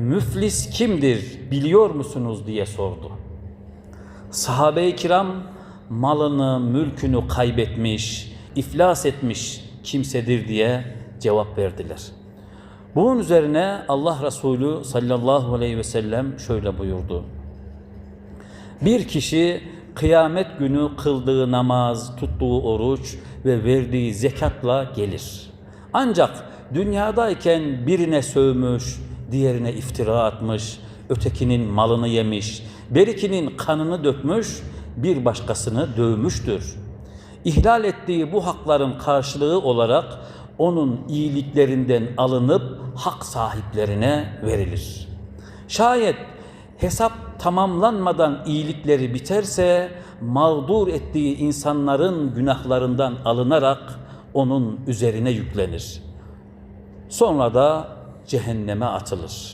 müflis kimdir biliyor musunuz diye sordu. Sahabe-i kiram malını, mülkünü kaybetmiş, iflas etmiş kimsedir diye cevap verdiler. Bunun üzerine Allah Resulü sallallahu aleyhi ve sellem şöyle buyurdu. Bir kişi kıyamet günü kıldığı namaz, tuttuğu oruç ve verdiği zekatla gelir. Ancak dünyadayken birine sövmüş, diğerine iftira atmış, ötekinin malını yemiş, berikinin kanını dökmüş, bir başkasını dövmüştür. İhlal ettiği bu hakların karşılığı olarak onun iyiliklerinden alınıp hak sahiplerine verilir. Şayet hesap tamamlanmadan iyilikleri biterse mağdur ettiği insanların günahlarından alınarak onun üzerine yüklenir. Sonra da cehenneme atılır.